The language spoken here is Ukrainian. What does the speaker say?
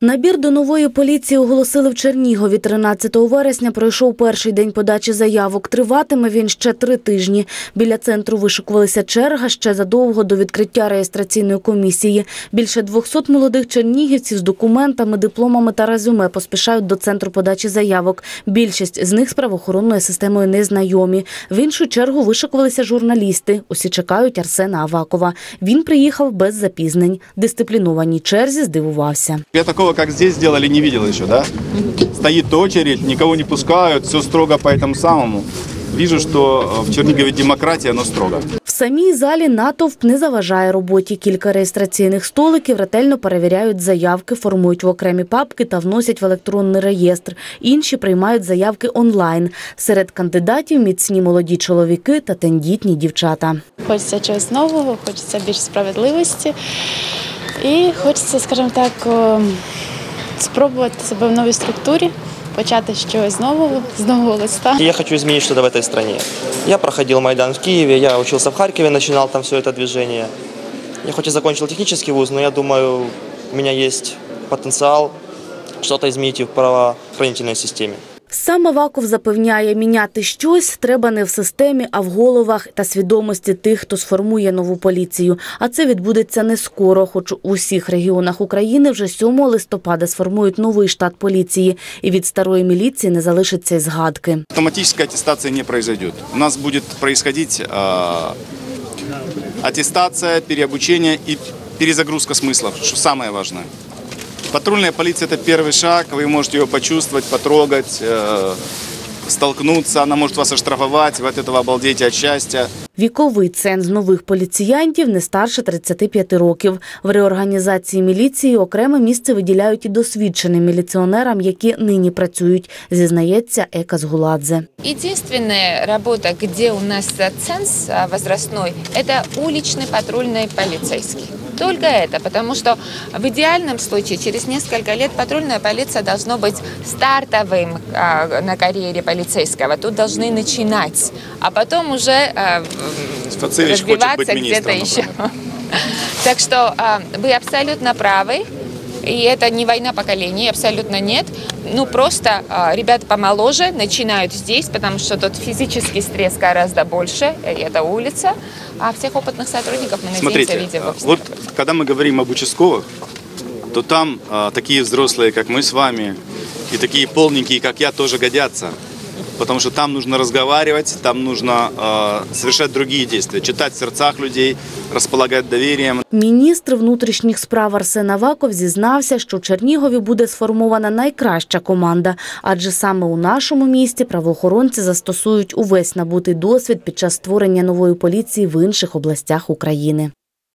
Набір до нової поліції оголосили в Чернігові. 13 вересня пройшов перший день подачі заявок. Триватиме він ще три тижні. Біля центру вишикувалися черга ще задовго до відкриття реєстраційної комісії. Більше 200 молодих чернігівців з документами, дипломами та резюме поспішають до центру подачі заявок. Більшість з них з правоохоронною системою не знайомі. В іншу чергу вишикувалися журналісти. Усі чекають Арсена Авакова. Він приїхав без запізнень. Дисциплінованій черзі здивувався. Я такого, как здесь сделали, не видел еще, да? Стоит очередь, никого не пускают, все строго по этому самому. Вижу, что э, в Чернигове демократия, но строго. В самій залі натовп не заважає роботі. Кілька реєстраційних столиків ретельно перевіряють заявки, формують в окремі папки та вносять в електронний реєстр. Інші приймають заявки онлайн. Серед кандидатів міцні молоді чоловіки та тендітні дівчата. Хочеться чогось нового, хочеться більш справедливості. І хочеться, скажімо так, о, спробувати себе в новій структурі, почати щось нового, з нового листа. Я хочу изменить что-то в этой стране. Я проходил Майдан в Киеве, я учился в Харькове, начинал там все это движение. Я хоть и закончил технический вуз, но я думаю, у меня есть потенциал что-то изменить в правоохранительной системе. Сам Аваков запевняє, міняти щось треба не в системі, а в головах та свідомості тих, хто сформує нову поліцію. А це відбудеться не скоро, хоч у всіх регіонах України вже 7 листопада сформують новий штат поліції, і від старої міліції не залишиться й згадки. Автоматическая аттестация не произойдет. У нас будет происходить э, аттестация, переобучение и перезагрузка что самое важное. Патрульная полиция – это первый шаг, вы можете ее почувствовать, потрогать, э, столкнуться, она может вас оштрафовать, вы от этого обалдеете от счастья. Віковий ценз нових поліціянтів не старше 35 років. В реорганізації міліції окреме місце виділяють і досвідченим міліціонерам, які нині працюють, зізнається Ека Згуладзе. Единственная работа, где у нас э, ценз а, возрастной, это уличный патрульный полицейский. Только это, потому что в идеальном случае через несколько лет патрульная полиция должно быть стартовым а, на карьере полицейского. Тут должны начинать, а потом уже а, м, Стацевич хочет быть где-то еще. Так что а, вы абсолютно правы. И это не война поколений, абсолютно нет. Ну, просто а, ребята помоложе начинают здесь, потому что тут физический стресс гораздо больше, и это улица. А всех опытных сотрудников мы, надеемся, Смотрите, видим в э, офисе. вот когда мы говорим об участковых, то там э, такие взрослые, как мы с вами, и такие полненькие, как я, тоже годятся. Потому что там нужно разговаривать, там нужно э, совершать другие действия, читать в сердцах людей, располагать доверием. Міністр внутрішніх справ Арсен Аваков зізнався, що в Чернігові буде сформована найкраща команда, адже саме у нашому місті правоохоронці застосують увесь набутий досвід під час створення нової поліції в інших областях України.